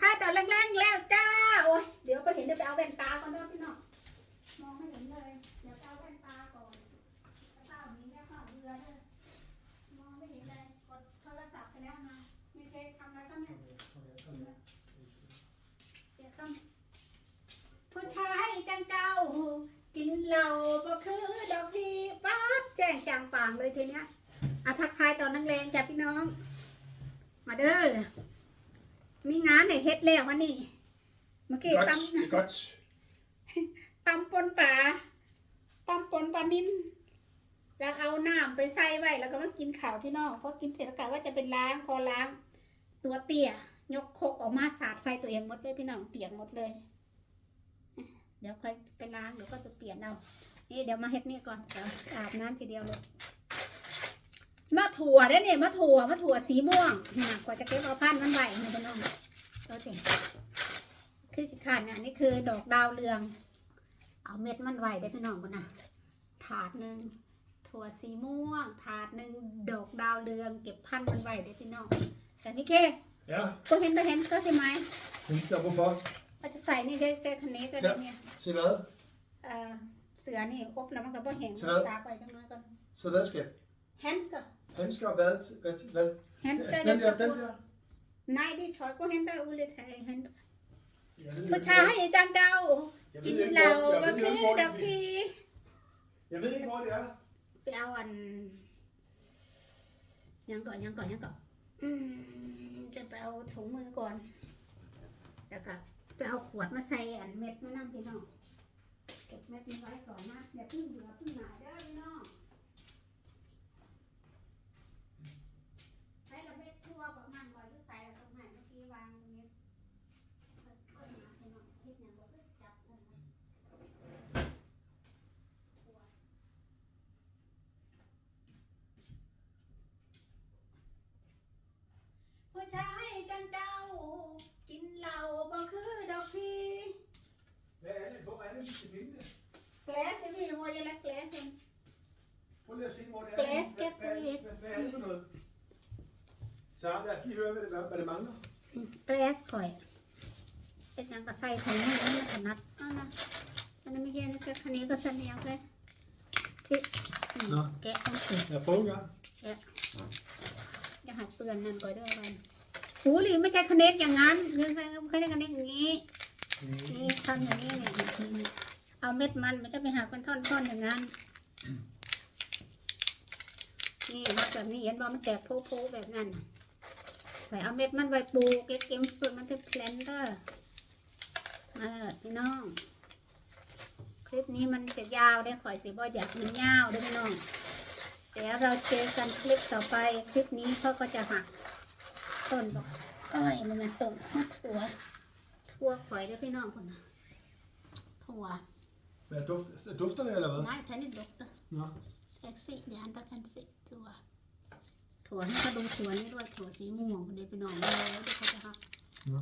ทาตอนแรงๆแล้วจ้า โอ้ยเดี๋ยวไปเห็นเดี๋ยวไปเอาแว่นตาก่อนเด้อพี่น้องมองไม่เห็นเลย เดี๋ยวไปเอาแว่นตาก่อนแล้าหนีแค่ข้าวเรือเด้อมองไม่เห็นเลย กดโทรศัพท์ไปแล้วนะมีเคทำอะไรก็ไม่เดี๋ยวข้าผู้ชายจังเจ้า กินเหล้าก็คือดอกพีป๊าดแจ้งจางปางเลยทีเนี้ยอาทักทายตอนนังแรงจ้ะพี่น้อง มาเด้อ มีงานในเฮ็ดแล้ววันนี้เมื่อกี้ต Godt, det er godt. ำตำปนป่าตำปนปลานินแล้วเอาน้ำไปใส่ไว้แล้วก็มากินข่าวพี่น้องพอกินเสร็จแล้วกะว่าจะเป็นล้างพอล้าง ตัวเตี้ยยกโคกออกมาสาดใส่ตัวเองหมดเลยพี่น้องเปียกหมดเลย เดี๋ยวค่อยไปล้างเดี๋ยวก็จะเปลี่ยนเอานี่เดี๋ยวมาเฮ็ดนี่ก่อนเดี๋ยวอาบน้ำทีเดียวเลย มะถั่วได้เนี่ยมะถั่วมะถั่วสีม่วงนะกว่าจะเก็บเอาพันธุ์มันไหวเนี่ยพี่น้องเราเต็ คือสิขาดเนี่ยอันนี่คือดอกดาวเรือง เอาเม็ดมันไหวได้พี่น้องกันนะถาดหนึ่งถั่วสีม่วง ถาดหนึ่งดอกดาวเรือง เก็บพันธุ์มันไหวได้พี่น้อง แต่พี่เค Ja, ก็เห็นก็เห็นก็ใช่ไหม den skal hvorfor? เราจะใส่นี่ได้ได้คันนี้ก็ได้เนี่ย Se hvad? เอ่อเสือนี่อบแล้วมันก็บ่แห้งเสือ ตากไปจังน้อยก่อน Så redskab. แฮนส์ก็ Handsker og hvad? Hvad? hvad? แฮนส์ก็ Altså, ได้ den der, den der. นายดิชอยก็เห็ ผู้ ikke, ชาย hvor- จังเจ้า jeg กิน ved ikke, เหล้า hvor- ก็ jeg คื ved อ ikke, hvor ดอก det พี Jeg ved ikke, hvor det er. ไปเอาอัน ยังก่อนยังก่อนยังก่อนอืมจะไปเอาถุงมือก่อนแล้วก็ไปเอาขวดมาใส่อันเม็ดมานั่งพี่น้องเก็บเม็ดนี้ไว้ก่อนนะอย่าเพิ่งเบื่อเพิ่งหน่ายเด้อพี่น้องใส่ละเม็ดทั่วประมาณก่อนหรือใส่ละประมาณเมื่อกี้วางเม็ดเพิ่นเพิ่นมาพี่น้องเฮ็ดหยังบ่เพิ่นจับนั่นนะทั่ว ผู้ ชายจังเจ้า กินเหล้าบ่คือดอกพี Hvad er det? Hvor er det, vi skal finde det? แกลสมีโมยละแกลส Prøv lige at se, hvor det er. Glas, Hvad, gæt hvad, på et. hvad, hvad er det for noget? Så lad os lige høre, hvad det, hvad det mangler. แกลสข่อยเป็นหยังก็ใส่ถุงมือมันถนัดเอานะอันนั้นไม่เย็นก็คันนี้ก็เสนียงเลยที่อืมเนาะ แกะต้องสิ Lad os prøve en gang. อย่าหัดเปือนนั่นก่อนด้วยกัน หูหรือไม่ใช่คเนกอย่างนั้นคือไม่ใช่คเนกอย่างนี้ นี่ทำอย่างนี้เนี่ยเอาเม็ดมันมันจะไปหักเป็นท่อนๆอย่างนั้น นี่หักแบบนี้เห็นว่ามันแตกโพๆแบบนั้นใส่เอาเม็ดมันไว้ปลูกเก็มๆเพื่อมันจะแพลนเตอร์มาเลยพี่น้อง คลิปนี้มันจะยาวได้ข่อยสิบ่อยากมันยาวด้วยพี่น้องเดี๋ยวเราเจอกันคลิปต่อไป คลิปนี้เขาก็จะหัก ต้นบอกเอ้ยมันเป็นต้นมะถั่วทั่วข่อยเด้อพี่น้องคนนะถั่ว Hvad dufter, dufter det, eller hvad? ง่ายแค่นี้ดกนะ Nå. แท็กซี่เดี๋ยวอันตะกันสิถั่วถั่วให้เขาดูถั่วนี่ด้วยถั่วสีม่วงคนเดียวพี่น้องแล้วเดี๋ยวเขาจะหัก Nå.